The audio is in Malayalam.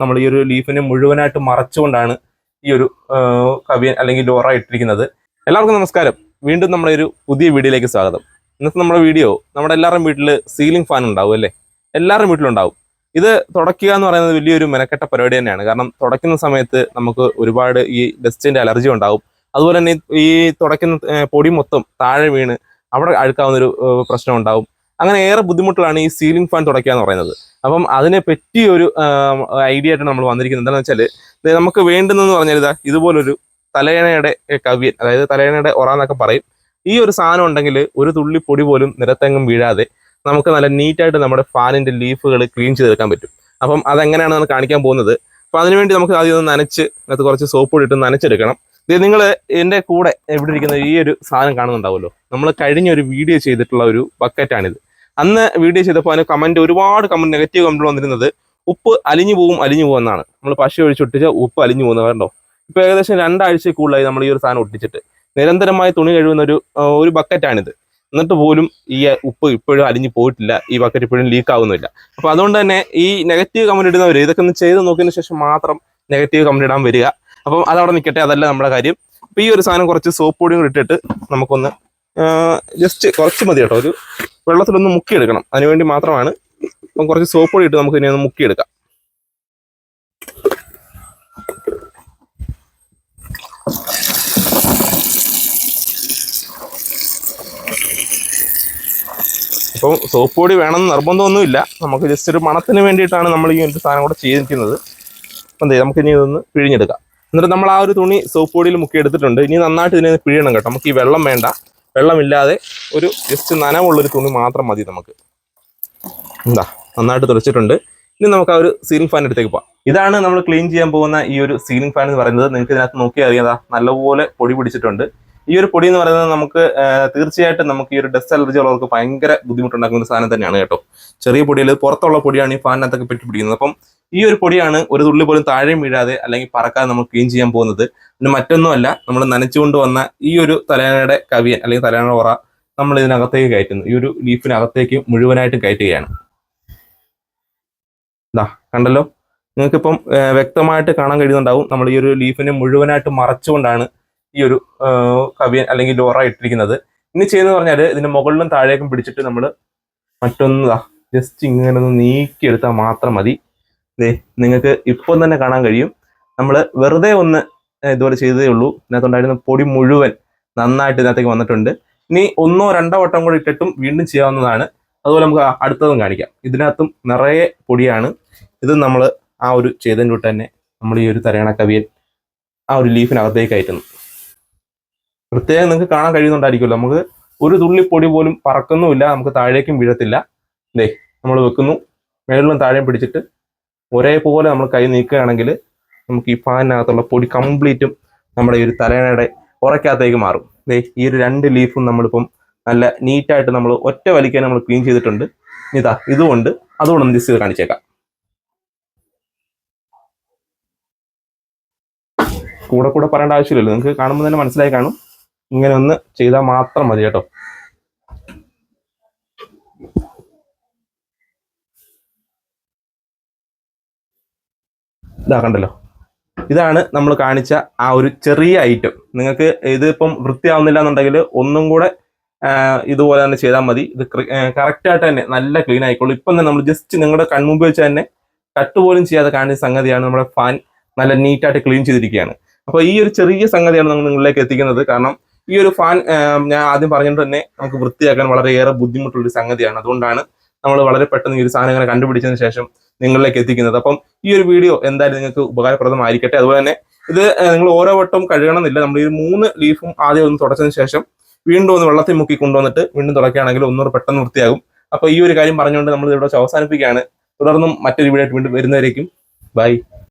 നമ്മൾ ഈ ഒരു ലീഫിനെ മുഴുവനായിട്ട് മറച്ചുകൊണ്ടാണ് ഈ ഒരു കവിയൻ അല്ലെങ്കിൽ ലോറ ഇട്ടിരിക്കുന്നത്. എല്ലാവർക്കും നമസ്കാരം. വീണ്ടും നമ്മുടെ ഒരു പുതിയ വീഡിയോയിലേക്ക് സ്വാഗതം. ഇന്നത്തെ നമ്മുടെ വീഡിയോ നമ്മുടെ എല്ലാവരുടെയും വീട്ടിൽ സീലിംഗ് ഫാൻ ഉണ്ടാവും അല്ലേ? എല്ലാവരുടെയും വീട്ടിലുണ്ടാവും. ഇത് തുടയ്ക്കുക എന്ന് പറയുന്നത് വലിയൊരു മെനക്കെട്ട പരിപാടി തന്നെയാണ്. കാരണം തുടയ്ക്കുന്ന സമയത്ത് നമുക്ക് ഒരുപാട് ഈ ഡസ്റ്റിന്റെ അലർജി ഉണ്ടാവും. അതുപോലെ തന്നെ ഈ തുടയ്ക്കുന്ന പൊടി മൊത്തം താഴെ വീണ് അവിടെ അഴുക്കാവുന്നൊരു പ്രശ്നം ഉണ്ടാവും. അങ്ങനെ ഏറെ ബുദ്ധിമുട്ടുകളാണ് ഈ സീലിംഗ് ഫാൻ തുടയ്ക്കുക എന്ന് പറയുന്നത്. അപ്പം അതിനെ പറ്റിയ ഒരു ഐഡിയ ആയിട്ടാണ് നമ്മൾ വന്നിരിക്കുന്നത് എന്താണെന്ന് വെച്ചാൽ നമുക്ക് വേണ്ടുന്നതെന്ന് പറഞ്ഞാൽ ഇതാ ഇതുപോലൊരു തലയണയുടെ കവ്യൻ അതായത് തലയണയുടെ ഒറ എന്നൊക്കെ പറയും. ഈ ഒരു സാധനം ഉണ്ടെങ്കിൽ ഒരു തുള്ളി പൊടി പോലും നിരത്തെങ്ങും വീഴാതെ നമുക്ക് നല്ല നീറ്റായിട്ട് നമ്മുടെ ഫാനിന്റെ ലീഫുകൾ ക്ലീൻ ചെയ്തെടുക്കാൻ പറ്റും. അപ്പം അതെങ്ങനെയാണ് നമ്മൾ കാണിക്കാൻ പോകുന്നത്? അപ്പം അതിനുവേണ്ടി നമുക്ക് ആദ്യം ഒന്ന് നനച്ച് അതിനകത്ത് കുറച്ച് സോപ്പ് ഇട്ട് നനച്ചെടുക്കണം. ഇത് നിങ്ങൾ എന്റെ കൂടെ എവിടെ ഇരിക്കുന്ന ഈ ഒരു സാധനം കാണുന്നുണ്ടാവുമല്ലോ നമ്മൾ കഴിഞ്ഞ ഒരു വീഡിയോ ചെയ്തിട്ടുള്ള ഒരു ബക്കറ്റാണിത്. അന്ന് വീഡിയോ ചെയ്തപ്പോൾ അതിന് കമന്റ് ഒരുപാട് കമന്റ് നെഗറ്റീവ് കമന്റ് വന്നിരുന്നത് ഉപ്പ് അലിഞ്ഞു പോകും അലിഞ്ഞു പോകും എന്നാണ്. നമ്മൾ പശ ഒഴിച്ചൊട്ടിച്ച ഉപ്പ് അലിഞ്ഞു പോകുന്നത് കണ്ടോ? ഇപ്പോൾ ഏകദേശം രണ്ടാഴ്ച കൂടുതലായി നമ്മൾ ഈ ഒരു സാധനം ഒട്ടിച്ചിട്ട്. നിരന്തരമായി തുണി കഴുകുന്ന ഒരു ഒരു ബക്കറ്റാണിത് എന്നിട്ട് പോലും ഈ ഉപ്പ് ഇപ്പോഴും അലിഞ്ഞു പോയിട്ടില്ല. ഈ ബക്കറ്റ് ഇപ്പോഴും ലീക്ക് ആവുന്നില്ല. അപ്പോൾ അതുകൊണ്ട് തന്നെ ഈ നെഗറ്റീവ് കമന്റ് ഇടുന്നവർ ഇതൊക്കെ ഒന്ന് ചെയ്ത് നോക്കിയതിന് ശേഷം മാത്രം നെഗറ്റീവ് കമന്റ് ഇടാൻ വരിക. അപ്പം അതവിടെ നിൽക്കട്ടെ. അതല്ല നമ്മുടെ കാര്യം. അപ്പോൾ ഈ ഒരു സാധനം കുറച്ച് സോപ്പ് പൊടിയും കൂടി ഇട്ടിട്ട് നമുക്കൊന്ന് ജസ്റ്റ് കുറച്ച് മതി കേട്ടോ. ഒരു വെള്ളത്തിലൊന്ന് മുക്കിയെടുക്കണം. അതിനുവേണ്ടി മാത്രമാണ് അപ്പം കുറച്ച് സോപ്പ് പൊടി ഇട്ട് നമുക്ക് ഇനി ഒന്ന് മുക്കിയെടുക്കാം. അപ്പോൾ സോപ്പ് പൊടി വേണമെന്ന് നിർബന്ധമൊന്നുമില്ല നമുക്ക് ജസ്റ്റ് ഒരു മണത്തിന് വേണ്ടിയിട്ടാണ് നമ്മൾ ഈ ഒരു സാധനം കൂടെ ചെയ്തിരിക്കുന്നത്. അപ്പം എന്തേ നമുക്ക് ഇനി ഇതൊന്ന് പിഴിഞ്ഞെടുക്കാം. എന്നിട്ട് നമ്മൾ ആ ഒരു തുണി സോപ്പ് പൊടിയിൽ മുക്കി എടുത്തിട്ടുണ്ട് ഇനി നന്നായിട്ട് ഇതിനെ പിഴിയണം കേട്ടോ. നമുക്ക് ഈ വെള്ളം വേണ്ട. വെള്ളമില്ലാതെ ഒരു ജസ്റ്റ് നനവുള്ളൊരു തുണി മാത്രം മതി നമുക്ക്. എന്താ നന്നായിട്ട് തുടച്ചിട്ടുണ്ട്. ഇനി നമുക്ക് ആ ഒരു സീലിംഗ് ഫാൻ എടുത്തേക്ക് പോവാം. ഇതാണ് നമ്മൾ ക്ലീൻ ചെയ്യാൻ പോകുന്ന ഈ ഒരു സീലിംഗ് ഫാൻ എന്ന് പറയുന്നത്. നിങ്ങൾക്ക് ഇതിനകത്ത് നോക്കിയാൽ അറിയാം നല്ലപോലെ പൊടി പിടിച്ചിട്ടുണ്ട്. ഈ ഒരു പൊടി എന്ന് പറയുന്നത് നമുക്ക് തീർച്ചയായിട്ടും നമുക്ക് ഈ ഒരു ഡസ്റ്റ് അലർജി ഉള്ളവർക്ക് ഭയങ്കര ബുദ്ധിമുട്ടുണ്ടാക്കുന്ന ഒരു സാധനം തന്നെയാണ് കേട്ടോ. ചെറിയ പൊടിയിൽ പുറത്തുള്ള പൊടിയാണ് ഈ ഫാനിനകത്തൊക്കെ പെട്ടി പിടിക്കുന്നത്. അപ്പം ഈ ഒരു പൊടിയാണ് ഒരു തുള്ളി പോലും താഴെ വീഴാതെ അല്ലെങ്കിൽ പറക്കാതെ നമ്മൾ ക്ലീൻ ചെയ്യാൻ പോകുന്നത്. പിന്നെ മറ്റൊന്നുമല്ല നമ്മൾ നനച്ചുകൊണ്ട് വന്ന ഈ ഒരു തലയണയുടെ കവിയൻ അല്ലെങ്കിൽ തലയണ ഉറ നമ്മൾ ഇതിനകത്തേക്ക് കയറ്റുന്നു. ഈ ഒരു ലീഫിനകത്തേക്ക് മുഴുവനായിട്ടും കയറ്റുകയാണ്. ഇതാ കണ്ടല്ലോ? നിങ്ങൾക്കിപ്പം വ്യക്തമായിട്ട് കാണാൻ കഴിയുന്നുണ്ടാവും. നമ്മൾ ഈ ഒരു ലീഫിനെ മുഴുവനായിട്ട് മറച്ചുകൊണ്ടാണ് ഈ ഒരു കവിയൻ അല്ലെങ്കിൽ ലോറ ഇട്ടിരിക്കുന്നത്. ഇനി ചെയ്യുന്നത് പറഞ്ഞാൽ ഇതിന്റെ മുകളിലും താഴേക്കും പിടിച്ചിട്ട് നമ്മൾ മറ്റൊന്ന് ജസ്റ്റ് ഇങ്ങനെ ഒന്ന് നീക്കിയെടുത്താൽ മാത്രം മതി. നിങ്ങൾക്ക് ഇപ്പം തന്നെ കാണാൻ കഴിയും. നമ്മൾ വെറുതെ ഒന്ന് ഇതുപോലെ ചെയ്തതേ ഉള്ളൂ. ഇതിനകത്തുണ്ടായിരുന്ന പൊടി മുഴുവൻ നന്നായിട്ട് ഇതിനകത്തേക്ക് വന്നിട്ടുണ്ട്. ഇനി ഒന്നോ രണ്ടോ വട്ടം കൂടി ഇട്ടിട്ടും വീണ്ടും ചെയ്യാവുന്നതാണ്. അതുപോലെ നമുക്ക് അടുത്തതും കാണിക്കാം. ഇതിനകത്തും നിറയെ പൊടിയാണ്. ഇത് നമ്മൾ ആ ഒരു ചെയ്തതിന്റെ തന്നെ നമ്മൾ ഈ ഒരു തരയണ കവിയൻ ആ ഒരു ലീഫിനകത്തേക്ക് കയറ്റുന്നു. പ്രത്യേകം നിങ്ങൾക്ക് കാണാൻ കഴിയുന്നുണ്ടായിരിക്കുമല്ലോ. നമുക്ക് ഒരു തുള്ളി പൊടി പോലും പറക്കുന്നുമില്ല നമുക്ക് താഴേക്കും വീഴത്തില്ല. ദേ നമ്മൾ വെക്കുന്നു. മേളിലും താഴെയും പിടിച്ചിട്ട് ഒരേപോലെ നമ്മൾ കൈ നീക്കുകയാണെങ്കിൽ നമുക്ക് ഈ ഫാനിനകത്തുള്ള പൊടി കംപ്ലീറ്റും നമ്മുടെ ഈ ഒരു തലേണയുടെ ഉറക്കകത്തേക്ക് മാറും. ദേ ഈ ഒരു രണ്ട് ലീഫും നമ്മളിപ്പം നല്ല നീറ്റായിട്ട് നമ്മൾ ഒറ്റ വലിക്കാൻ നമ്മൾ ക്ലീൻ ചെയ്തിട്ടുണ്ട്. ഇതാ ഇതുകൊണ്ട് അതുകൊണ്ട് ഒന്ന് ജസ്റ്റ് കാണിച്ചേക്കാം. കൂടെ കൂടെ പറയേണ്ട ആവശ്യമില്ലല്ലോ. നിങ്ങൾക്ക് കാണുമ്പോൾ തന്നെ മനസ്സിലായി കാണും. ഇങ്ങനെ ഒന്ന് ചെയ്താൽ മാത്രം മതി കേട്ടോ. ഇതാ കണ്ടല്ലോ. ഇതാണ് നമ്മൾ കാണിച്ച ആ ഒരു ചെറിയ ഐറ്റം നിങ്ങൾക്ക് ഇതിപ്പം വൃത്തിയാവുന്നില്ല എന്നുണ്ടെങ്കിൽ ഒന്നും കൂടെ ഇതുപോലെ തന്നെ ചെയ്താൽ മതി. ഇത് കറക്റ്റായിട്ട് തന്നെ നല്ല ക്ലീൻ ആയിക്കോളും. ഇപ്പം തന്നെ നമ്മൾ ജസ്റ്റ് നിങ്ങളുടെ കൺമുമ്പ് വെച്ച് തന്നെ കട്ട് പോലും ചെയ്യാതെ കാണിച്ച സംഗതിയാണ് നമ്മുടെ ഫാൻ നല്ല നീറ്റായിട്ട് ക്ലീൻ ചെയ്തിരിക്കുകയാണ്. അപ്പോൾ ഈ ഒരു ചെറിയ സംഗതിയാണ് നമ്മൾ നിങ്ങളിലേക്ക് എത്തിക്കുന്നത്. കാരണം ഈ ഒരു ഫാൻ ഞാൻ ആദ്യം പറഞ്ഞിട്ട് തന്നെ നമുക്ക് വൃത്തിയാക്കാൻ വളരെയേറെ ബുദ്ധിമുട്ടുള്ള ഒരു സംഗതിയാണ്. അതുകൊണ്ടാണ് നമ്മൾ വളരെ പെട്ടെന്ന് ഈ ഒരു സാധനം ഇങ്ങനെ കണ്ടുപിടിച്ചതിന് ശേഷം നിങ്ങളിലേക്ക് എത്തിക്കുന്നത്. അപ്പം ഈ ഒരു വീഡിയോ എന്തായാലും നിങ്ങൾക്ക് ഉപകാരപ്രദമായിരിക്കട്ടെ. അതുപോലെ തന്നെ ഇത് നിങ്ങൾ ഓരോ വട്ടവും കഴുകണമെന്നില്ല. നമ്മൾ ഈ മൂന്ന് ലീഫും ആദ്യം ഒന്ന് തുടച്ചതിന് ശേഷം വീണ്ടും ഒന്ന് വെള്ളത്തിൽ മുക്കി കൊണ്ടുവന്നിട്ട് വീണ്ടും തുടക്കുകയാണെങ്കിൽ ഒന്നുകൂടെ പെട്ടെന്ന് വൃത്തിയാകും. അപ്പോൾ ഈ ഒരു കാര്യം പറഞ്ഞുകൊണ്ട് നമ്മൾ ഇവിടെ അവസാനിപ്പിക്കുകയാണ്. തുടർന്നും മറ്റൊരു വീഡിയോ ആയിട്ട് വീണ്ടും വരുന്നവരേക്കും. ബൈ.